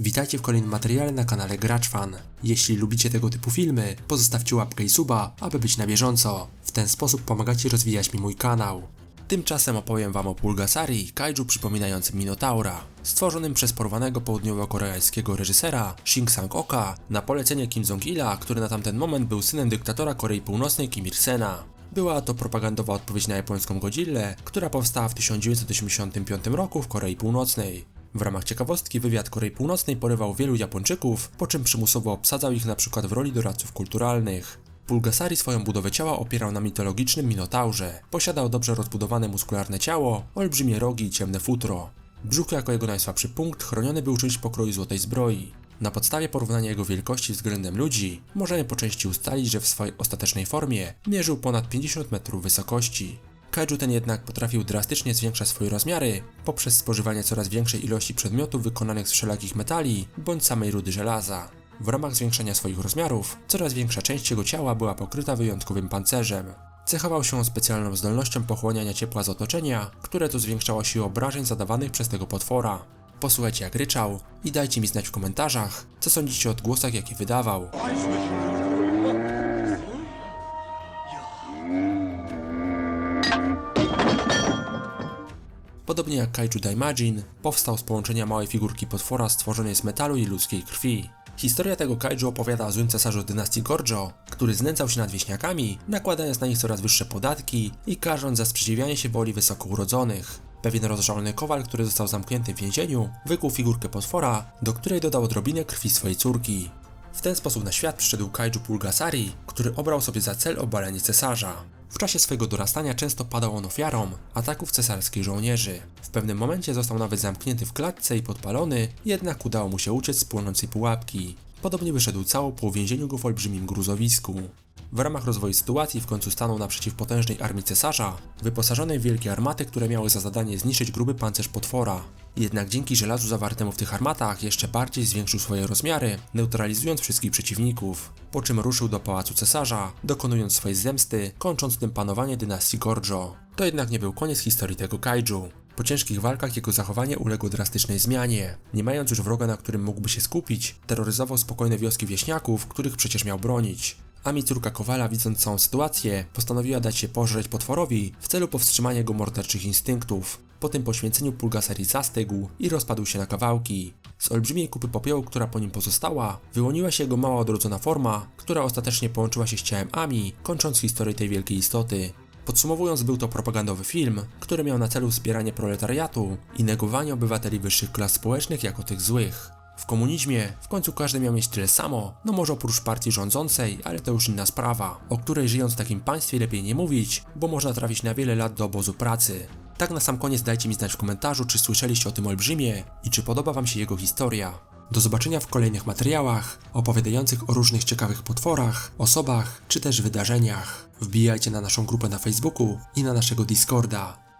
Witajcie w kolejnym materiale na kanale Graczfan. Jeśli lubicie tego typu filmy, pozostawcie łapkę i suba, aby być na bieżąco. W ten sposób pomagacie rozwijać mi mój kanał. Tymczasem opowiem wam o Pulgasari, kaiju przypominającym Minotaura, stworzonym przez porwanego południowo-koreańskiego reżysera Shin Sang-oka na polecenie Kim Jong-ila, który na tamten moment był synem dyktatora Korei Północnej Kim Il-sena. Była to propagandowa odpowiedź na japońską Godzillę, która powstała w 1985 roku w Korei Północnej. W ramach ciekawostki wywiad Korei Północnej porywał wielu Japończyków, po czym przymusowo obsadzał ich np. w roli doradców kulturalnych. Pulgasari swoją budowę ciała opierał na mitologicznym Minotaurze. Posiadał dobrze rozbudowane muskularne ciało, olbrzymie rogi i ciemne futro. Brzuch jako jego najsłabszy punkt chroniony był czymś pokroju złotej zbroi. Na podstawie porównania jego wielkości względem ludzi, możemy po części ustalić, że w swojej ostatecznej formie mierzył ponad 50 metrów wysokości. Kaiju ten jednak potrafił drastycznie zwiększać swoje rozmiary poprzez spożywanie coraz większej ilości przedmiotów wykonanych z wszelakich metali bądź samej rudy żelaza. W ramach zwiększania swoich rozmiarów, coraz większa część jego ciała była pokryta wyjątkowym pancerzem. Cechował się specjalną zdolnością pochłaniania ciepła z otoczenia, które to zwiększało siłę obrażeń zadawanych przez tego potwora. Posłuchajcie jak ryczał i dajcie mi znać w komentarzach, co sądzicie o odgłosach jakie wydawał. Podobnie jak Kaiju Daimajin, powstał z połączenia małej figurki potwora stworzonej z metalu i ludzkiej krwi. Historia tego kaiju opowiada o złym cesarzu dynastii Gorjo, który znęcał się nad wieśniakami, nakładając na nich coraz wyższe podatki i karząc za sprzeciwianie się woli wysoko urodzonych. Pewien rozżalony kowal, który został zamknięty w więzieniu, wykuł figurkę potwora, do której dodał odrobinę krwi swojej córki. W ten sposób na świat przyszedł kaiju Pulgasari, który obrał sobie za cel obalenie cesarza. W czasie swojego dorastania często padał on ofiarą ataków cesarskich żołnierzy. W pewnym momencie został nawet zamknięty w klatce i podpalony, jednak udało mu się uciec z płonącej pułapki. Podobnie wyszedł cało po uwięzieniu go w olbrzymim gruzowisku. W ramach rozwoju sytuacji w końcu stanął naprzeciw potężnej armii cesarza, wyposażonej w wielkie armaty, które miały za zadanie zniszczyć gruby pancerz potwora. Jednak dzięki żelazu zawartemu w tych armatach jeszcze bardziej zwiększył swoje rozmiary, neutralizując wszystkich przeciwników. Po czym ruszył do pałacu cesarza, dokonując swojej zemsty, kończąc tym panowanie dynastii Gorjo. To jednak nie był koniec historii tego kaiju. Po ciężkich walkach jego zachowanie uległo drastycznej zmianie. Nie mając już wroga, na którym mógłby się skupić, terroryzował spokojne wioski wieśniaków, których przecież miał bronić. Ami córka Kowala, widząc całą sytuację, postanowiła dać się pożreć potworowi w celu powstrzymania jego morderczych instynktów. Po tym poświęceniu Pulgasari zastygł i rozpadł się na kawałki. Z olbrzymiej kupy popiołu, która po nim pozostała, wyłoniła się jego mała odrodzona forma, która ostatecznie połączyła się z ciałem Ami, kończąc historię tej wielkiej istoty. Podsumowując, był to propagandowy film, który miał na celu wspieranie proletariatu i negowanie obywateli wyższych klas społecznych jako tych złych. W komunizmie w końcu każdy miał mieć tyle samo, no może oprócz partii rządzącej, ale to już inna sprawa, o której żyjąc w takim państwie lepiej nie mówić, bo można trafić na wiele lat do obozu pracy. Tak na sam koniec dajcie mi znać w komentarzu, czy słyszeliście o tym olbrzymie i czy podoba wam się jego historia. Do zobaczenia w kolejnych materiałach opowiadających o różnych ciekawych potworach, osobach czy też wydarzeniach. Wbijajcie na naszą grupę na Facebooku i na naszego Discorda.